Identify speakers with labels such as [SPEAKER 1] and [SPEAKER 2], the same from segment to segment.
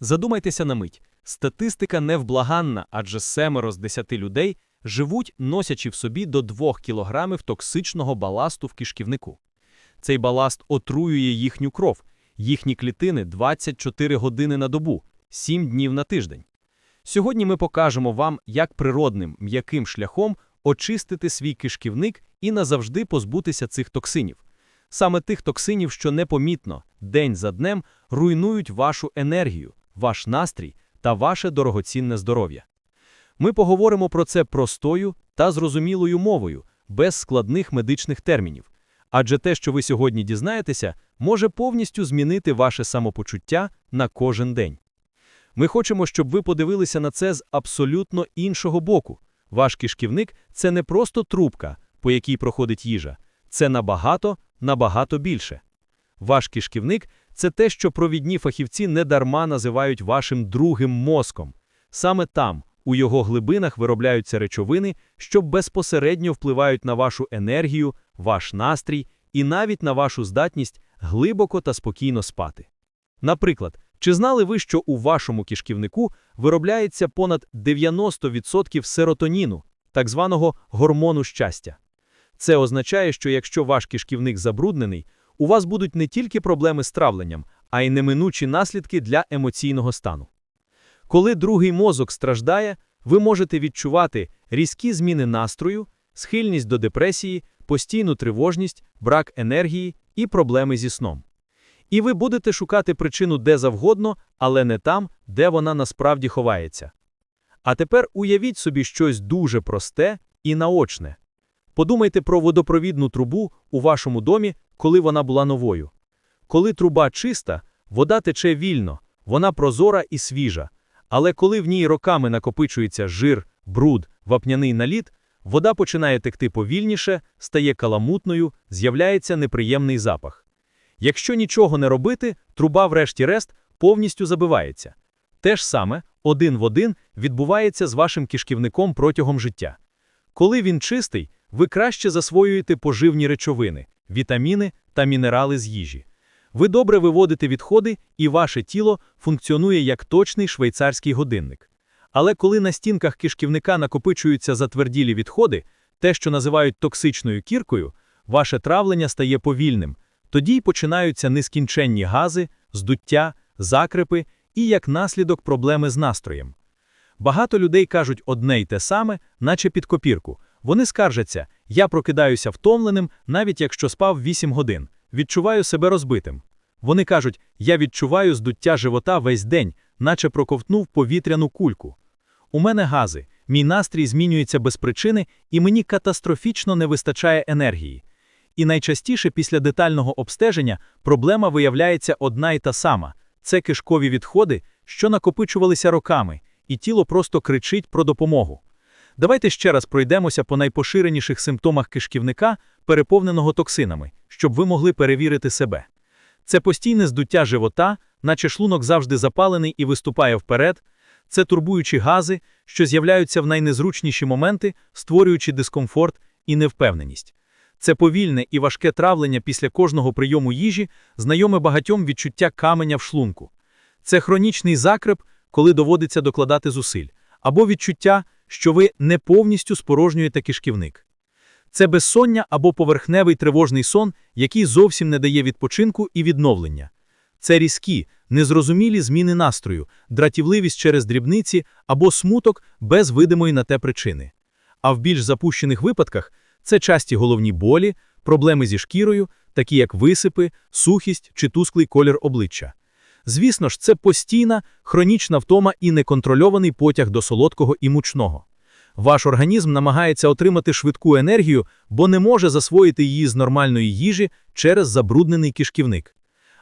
[SPEAKER 1] Задумайтеся на мить. Статистика невблаганна, адже семеро з десяти людей живуть, носячи в собі до 2 кілограмів токсичного баласту в кишківнику. Цей баласт отруює їхню кров, їхні клітини 24 години на добу, 7 днів на тиждень. Сьогодні ми покажемо вам, як природним, м'яким шляхом очистити свій кишківник і назавжди позбутися цих токсинів. Саме тих токсинів, що непомітно, день за днем, руйнують вашу енергію, ваш настрій та ваше дорогоцінне здоров'я. Ми поговоримо про це простою та зрозумілою мовою, без складних медичних термінів. Адже те, що ви сьогодні дізнаєтеся, може повністю змінити ваше самопочуття на кожен день. Ми хочемо, щоб ви подивилися на це з абсолютно іншого боку. Ваш кишківник це не просто трубка, по якій проходить їжа, це набагато, набагато більше. Ваш кишківник це те, що провідні фахівці недарма називають вашим другим мозком. Саме там, у його глибинах виробляються речовини, що безпосередньо впливають на вашу енергію, ваш настрій і навіть на вашу здатність глибоко та спокійно спати. Наприклад, чи знали ви, що у вашому кишківнику виробляється понад 90% серотоніну, так званого гормону щастя? Це означає, що якщо ваш кишківник забруднений, у вас будуть не тільки проблеми з травленням, а й неминучі наслідки для емоційного стану. Коли другий мозок страждає, ви можете відчувати різкі зміни настрою, схильність до депресії, постійну тривожність, брак енергії і проблеми зі сном. І ви будете шукати причину де завгодно, але не там, де вона насправді ховається. А тепер уявіть собі щось дуже просте і наочне. Подумайте про водопровідну трубу у вашому домі, коли вона була новою. Коли труба чиста, вода тече вільно, вона прозора і свіжа. Але коли в ній роками накопичується жир, бруд, вапняний наліт, вода починає текти повільніше, стає каламутною, з'являється неприємний запах. Якщо нічого не робити, труба, врешті-решт, повністю забивається. Те ж саме, один в один, відбувається з вашим кишківником протягом життя. Коли він чистий, ви краще засвоюєте поживні речовини, вітаміни та мінерали з їжі. Ви добре виводите відходи, і ваше тіло функціонує як точний швейцарський годинник. Але коли на стінках кишківника накопичуються затверділі відходи, те, що називають токсичною кіркою, ваше травлення стає повільним. Тоді й починаються нескінченні гази, здуття, закрепи і як наслідок проблеми з настроєм. Багато людей кажуть одне й те саме, наче під копірку. Вони скаржаться, я прокидаюся втомленим, навіть якщо спав 8 годин, відчуваю себе розбитим. Вони кажуть, я відчуваю здуття живота весь день, наче проковтнув повітряну кульку. У мене гази, мій настрій змінюється без причини, і мені катастрофічно не вистачає енергії. І найчастіше після детального обстеження проблема виявляється одна й та сама це кишкові відходи, що накопичувалися роками, і тіло просто кричить про допомогу. Давайте ще раз пройдемося по найпоширеніших симптомах кишківника, переповненого токсинами, щоб ви могли перевірити себе. Це постійне здуття живота, наче шлунок завжди запалений і виступає вперед, це турбуючі гази, що з'являються в найнезручніші моменти, створюючи дискомфорт і невпевненість. Це повільне і важке травлення після кожного прийому їжі, знайоме багатьом відчуття каменя в шлунку. Це хронічний закреп, коли доводиться докладати зусиль, або відчуття, що ви не повністю спорожнюєте кишківник. Це безсоння або поверхневий тривожний сон, який зовсім не дає відпочинку і відновлення. Це різкі, незрозумілі зміни настрою, дратівливість через дрібниці або смуток без видимої на те причини. А в більш запущених випадках це часті головні болі, проблеми зі шкірою, такі як висипи, сухість чи тусклий колір обличчя. Звісно ж, це постійна, хронічна втома і неконтрольований потяг до солодкого і мучного. Ваш організм намагається отримати швидку енергію, бо не може засвоїти її з нормальної їжі через забруднений кишківник.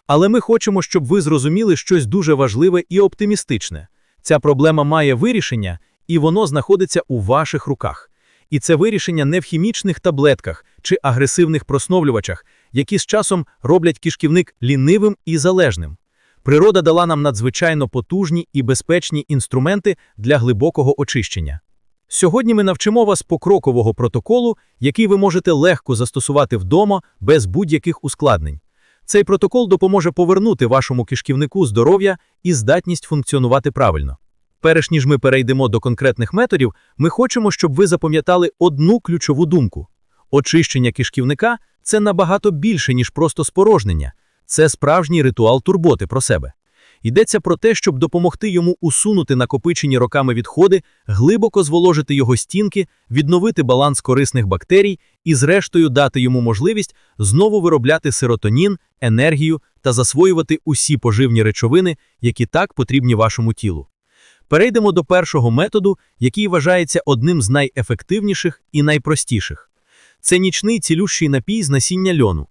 [SPEAKER 1] Але ми хочемо, щоб ви зрозуміли щось дуже важливе і оптимістичне. Ця проблема має вирішення, і воно знаходиться у ваших руках. І це вирішення не в хімічних таблетках чи агресивних просновлювачах, які з часом роблять кишківник лінивим і залежним. Природа дала нам надзвичайно потужні і безпечні інструменти для глибокого очищення. Сьогодні ми навчимо вас покрокового протоколу, який ви можете легко застосувати вдома без будь-яких ускладнень. Цей протокол допоможе повернути вашому кишківнику здоров'я і здатність функціонувати правильно. Перш ніж ми перейдемо до конкретних методів, ми хочемо, щоб ви запам'ятали одну ключову думку. Очищення кишківника – це набагато більше, ніж просто спорожнення. Це справжній ритуал турботи про себе. Йдеться про те, щоб допомогти йому усунути накопичені роками відходи, глибоко зволожити його стінки, відновити баланс корисних бактерій і, зрештою, дати йому можливість знову виробляти серотонін, енергію та засвоювати усі поживні речовини, які так потрібні вашому тілу. Перейдемо до першого методу, який вважається одним з найефективніших і найпростіших. Це нічний цілющий напій з насіння льону.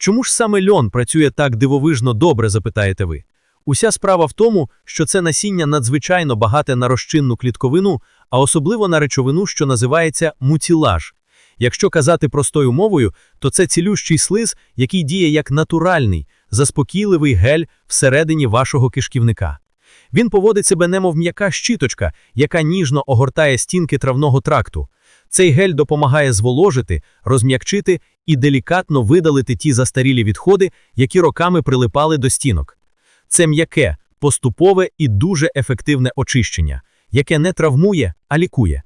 [SPEAKER 1] Чому ж саме льон працює так дивовижно добре, запитаєте ви? Уся справа в тому, що це насіння надзвичайно багате на розчинну клітковину, а особливо на речовину, що називається муцілаж. Якщо казати простою мовою, то це цілющий слиз, який діє як натуральний, заспокійливий гель всередині вашого кишківника. Він поводить себе немов м'яка щіточка, яка ніжно огортає стінки травного тракту. Цей гель допомагає зволожити, розм'якчити і делікатно видалити ті застарілі відходи, які роками прилипали до стінок. Це м'яке, поступове і дуже ефективне очищення, яке не травмує, а лікує.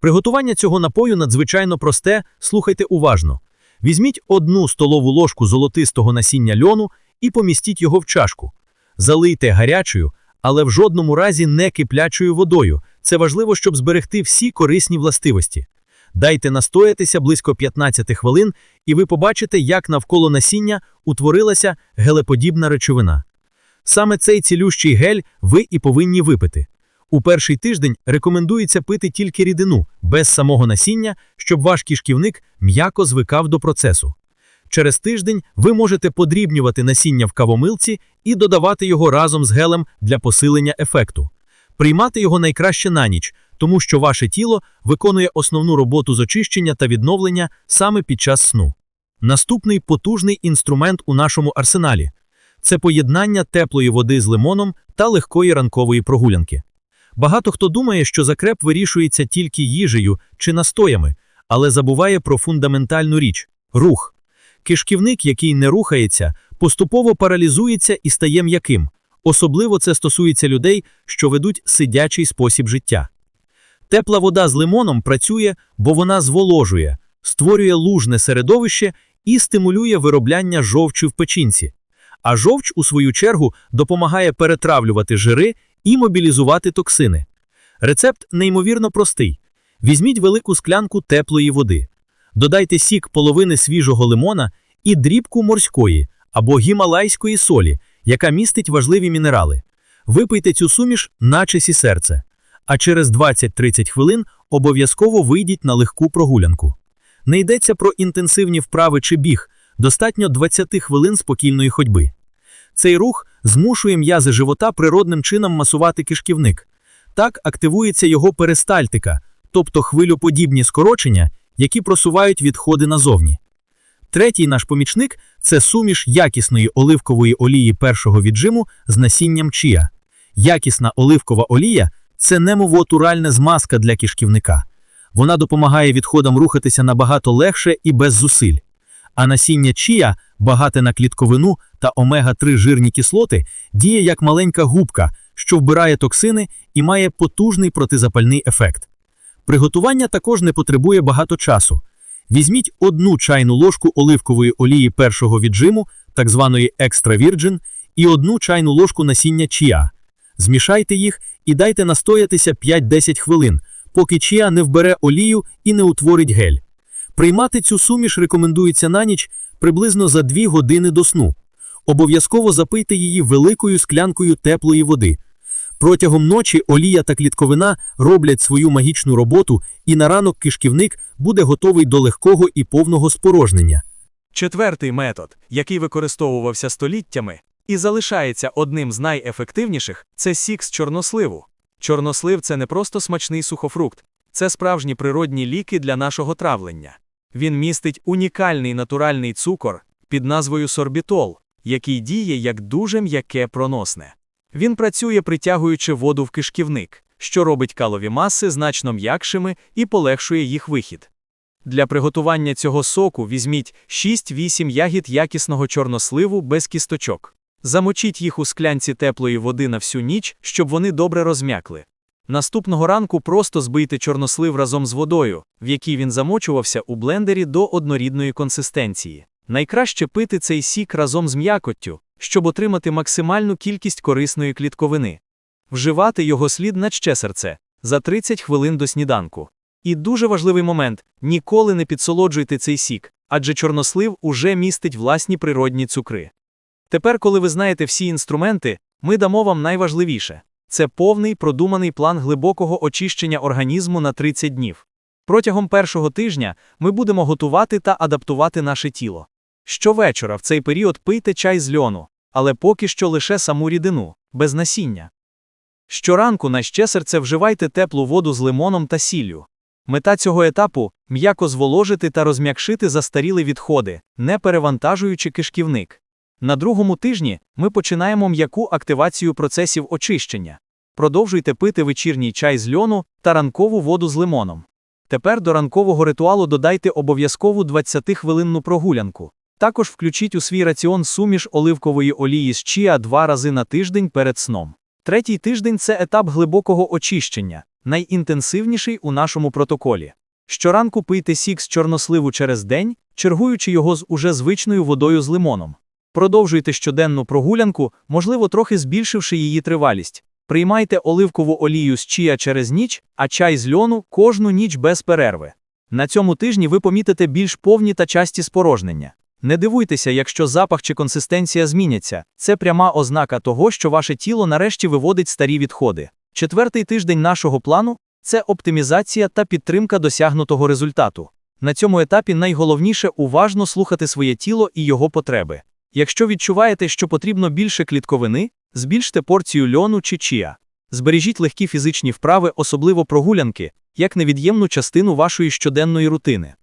[SPEAKER 1] Приготування цього напою надзвичайно просте, слухайте уважно. Візьміть одну столову ложку золотистого насіння льону і помістіть його в чашку. Залийте гарячою, але в жодному разі не киплячою водою. Це важливо, щоб зберегти всі корисні властивості. Дайте настоятися близько 15 хвилин, і ви побачите, як навколо насіння утворилася гелеподібна речовина. Саме цей цілющий гель ви і повинні випити. У перший тиждень рекомендується пити тільки рідину, без самого насіння, щоб ваш кишківник м'яко звикав до процесу. Через тиждень ви можете подрібнювати насіння в кавомилці і додавати його разом з гелем для посилення ефекту. Приймати його найкраще на ніч, тому що ваше тіло виконує основну роботу з очищення та відновлення саме під час сну. Наступний потужний інструмент у нашому арсеналі це поєднання теплої води з лимоном та легкої ранкової прогулянки. Багато хто думає, що закреп вирішується тільки їжею чи настоями, але забуває про фундаментальну річ рух. Кишківник, який не рухається, поступово паралізується і стає м'яким. Особливо це стосується людей, що ведуть сидячий спосіб життя. Тепла вода з лимоном працює, бо вона зволожує, створює лужне середовище і стимулює виробляння жовчі в печінці. А жовч, у свою чергу, допомагає перетравлювати жири і мобілізувати токсини. Рецепт неймовірно простий: візьміть велику склянку теплої води, додайте сік половини свіжого лимона і дрібку морської або гімалайської солі, яка містить важливі мінерали. Випийте цю суміш, наче сі серце. А через 20-30 хвилин обов'язково вийдіть на легку прогулянку. Не йдеться про інтенсивні вправи чи біг, достатньо 20 хвилин спокійної ходьби. Цей рух змушує м'язи живота природним чином масувати кишківник. Так активується його перистальтика, тобто хвилюподібні скорочення, які просувають відходи назовні. Третій наш помічник це суміш якісної оливкової олії першого віджиму з насінням чія. Якісна оливкова олія це немовотуральна змазка для кишківника. Вона допомагає відходам рухатися набагато легше і без зусиль. А насіння чія, багате на клітковину та омега-3 жирні кислоти, діє як маленька губка, що вбирає токсини і має потужний протизапальний ефект. Приготування також не потребує багато часу. Візьміть одну чайну ложку оливкової олії першого віджиму, так званої екстра вірджин, і одну чайну ложку насіння чія. Змішайте їх і дайте настоятися 5-10 хвилин, поки чия не вбере олію і не утворить гель. Приймати цю суміш рекомендується на ніч приблизно за 2 години до сну. Обов'язково запийте її великою склянкою теплої води. Протягом ночі олія та клітковина роблять свою магічну роботу, і на ранок кишківник буде готовий до легкого і повного спорожнення.
[SPEAKER 2] Четвертий метод, який використовувався століттями і залишається одним з найефективніших, це сік з чорносливу. Чорнослив це не просто смачний сухофрукт, це справжні природні ліки для нашого травлення. Він містить унікальний натуральний цукор під назвою сорбітол, який діє як дуже м'яке проносне. Він працює, притягуючи воду в кишківник, що робить калові маси значно м'якшими і полегшує їх вихід. Для приготування цього соку візьміть 6-8 ягід якісного чорносливу без кісточок. Замочіть їх у склянці теплої води на всю ніч, щоб вони добре розм'якли. Наступного ранку просто збийте чорнослив разом з водою, в якій він замочувався у блендері до однорідної консистенції. Найкраще пити цей сік разом з м'якоттю, щоб отримати максимальну кількість корисної клітковини. Вживати його слід на ще серце за 30 хвилин до сніданку. І дуже важливий момент: ніколи не підсолоджуйте цей сік, адже чорнослив уже містить власні природні цукри. Тепер, коли ви знаєте всі інструменти, ми дамо вам найважливіше це повний продуманий план глибокого очищення організму на 30 днів. Протягом першого тижня ми будемо готувати та адаптувати наше тіло. Щовечора в цей період пийте чай з льону, але поки що лише саму рідину, без насіння. Щоранку на ще серце вживайте теплу воду з лимоном та сіллю. Мета цього етапу м'яко зволожити та розм'якшити застаріли відходи, не перевантажуючи кишківник. На другому тижні ми починаємо м'яку активацію процесів очищення. Продовжуйте пити вечірній чай з льону та ранкову воду з лимоном. Тепер до ранкового ритуалу додайте обов'язкову 20-хвилинну прогулянку. Також включіть у свій раціон суміш оливкової олії з чіа два рази на тиждень перед сном. Третій тиждень це етап глибокого очищення, найінтенсивніший у нашому протоколі. Щоранку пийте сік з чорносливу через день, чергуючи його з уже звичною водою з лимоном. Продовжуйте щоденну прогулянку, можливо, трохи збільшивши її тривалість. Приймайте оливкову олію з чія через ніч, а чай з льону кожну ніч без перерви. На цьому тижні ви помітите більш повні та часті спорожнення. Не дивуйтеся, якщо запах чи консистенція зміняться. Це пряма ознака того, що ваше тіло нарешті виводить старі відходи. Четвертий тиждень нашого плану це оптимізація та підтримка досягнутого результату. На цьому етапі найголовніше уважно слухати своє тіло і його потреби. Якщо відчуваєте, що потрібно більше клітковини, збільште порцію льону чи чія. Збережіть легкі фізичні вправи, особливо прогулянки, як невід'ємну частину вашої щоденної рутини.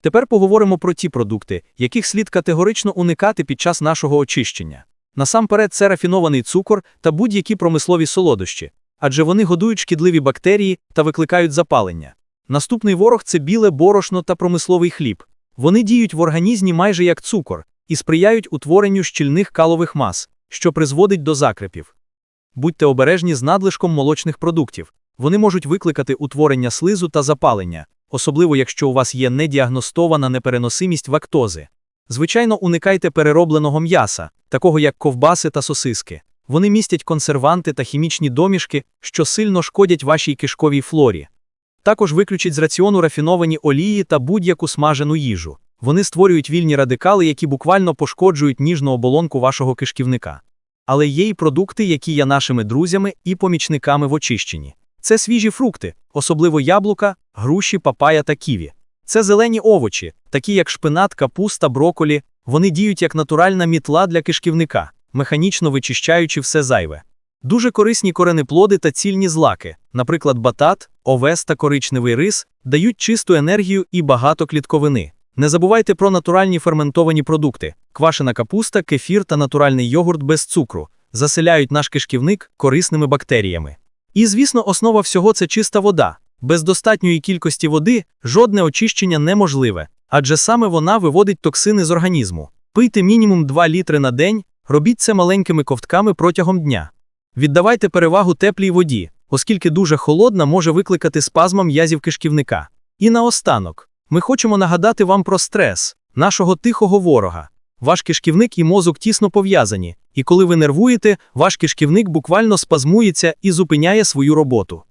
[SPEAKER 2] Тепер поговоримо про ті продукти, яких слід категорично уникати під час нашого очищення. Насамперед, це рафінований цукор та будь-які промислові солодощі, адже вони годують шкідливі бактерії та викликають запалення. Наступний ворог це біле борошно та промисловий хліб. Вони діють в організмі майже як цукор і сприяють утворенню щільних калових мас, що призводить до закрепів. Будьте обережні з надлишком молочних продуктів. Вони можуть викликати утворення слизу та запалення, особливо якщо у вас є недіагностована непереносимість лактози. Звичайно, уникайте переробленого м'яса, такого як ковбаси та сосиски. Вони містять консерванти та хімічні домішки, що сильно шкодять вашій кишковій флорі. Також виключіть з раціону рафіновані олії та будь-яку смажену їжу. Вони створюють вільні радикали, які буквально пошкоджують ніжну оболонку вашого кишківника. Але є й продукти, які є нашими друзями і помічниками в очищенні. Це свіжі фрукти, особливо яблука, груші, папая та ківі. Це зелені овочі, такі як шпинат, капуста, броколі. Вони діють як натуральна мітла для кишківника, механічно вичищаючи все зайве. Дуже корисні коренеплоди та цільні злаки, наприклад, батат, овес та коричневий рис, дають чисту енергію і багато клітковини. Не забувайте про натуральні ферментовані продукти: квашена капуста, кефір та натуральний йогурт без цукру, заселяють наш кишківник корисними бактеріями. І, звісно, основа всього це чиста вода. Без достатньої кількості води жодне очищення неможливе, адже саме вона виводить токсини з організму. Пийте мінімум 2 літри на день, робіть це маленькими ковтками протягом дня. Віддавайте перевагу теплій воді, оскільки дуже холодна може викликати спазм м'язів кишківника. І наостанок, ми хочемо нагадати вам про стрес, нашого тихого ворога. Ваш кишківник і мозок тісно пов'язані, і коли ви нервуєте, ваш кишківник буквально спазмується і зупиняє свою роботу.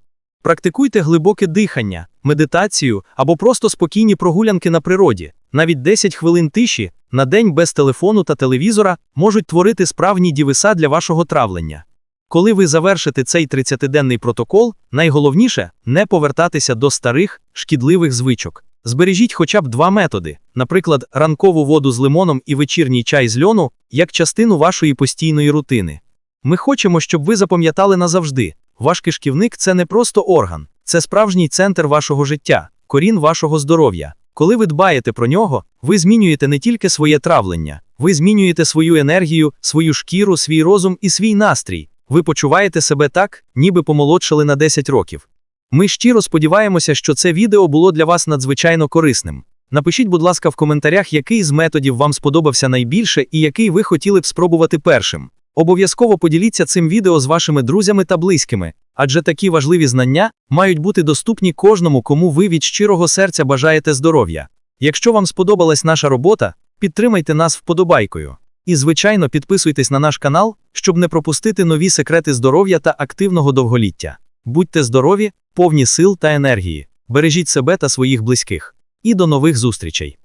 [SPEAKER 2] Практикуйте глибоке дихання, медитацію або просто спокійні прогулянки на природі. Навіть 10 хвилин тиші на день без телефону та телевізора можуть творити справні дівиса для вашого травлення. Коли ви завершите цей 30-денний протокол, найголовніше не повертатися до старих, шкідливих звичок. Збережіть хоча б два методи, наприклад, ранкову воду з лимоном і вечірній чай з льону, як частину вашої постійної рутини. Ми хочемо, щоб ви запам'ятали назавжди: ваш кишківник це не просто орган, це справжній центр вашого життя, корін вашого здоров'я. Коли ви дбаєте про нього, ви змінюєте не тільки своє травлення, ви змінюєте свою енергію, свою шкіру, свій розум і свій настрій. Ви почуваєте себе так, ніби помолодшали на 10 років.
[SPEAKER 1] Ми щиро сподіваємося, що це відео було для вас надзвичайно корисним. Напишіть, будь ласка, в коментарях, який з методів вам сподобався найбільше і який ви хотіли б спробувати першим. Обов'язково поділіться цим відео з вашими друзями та близькими, адже такі важливі знання мають бути доступні кожному, кому ви від щирого серця бажаєте здоров'я. Якщо вам сподобалась наша робота, підтримайте нас вподобайкою. І, звичайно, підписуйтесь на наш канал, щоб не пропустити нові секрети здоров'я та активного довголіття. Будьте здорові, повні сил та енергії. Бережіть себе та своїх близьких. І до нових зустрічей!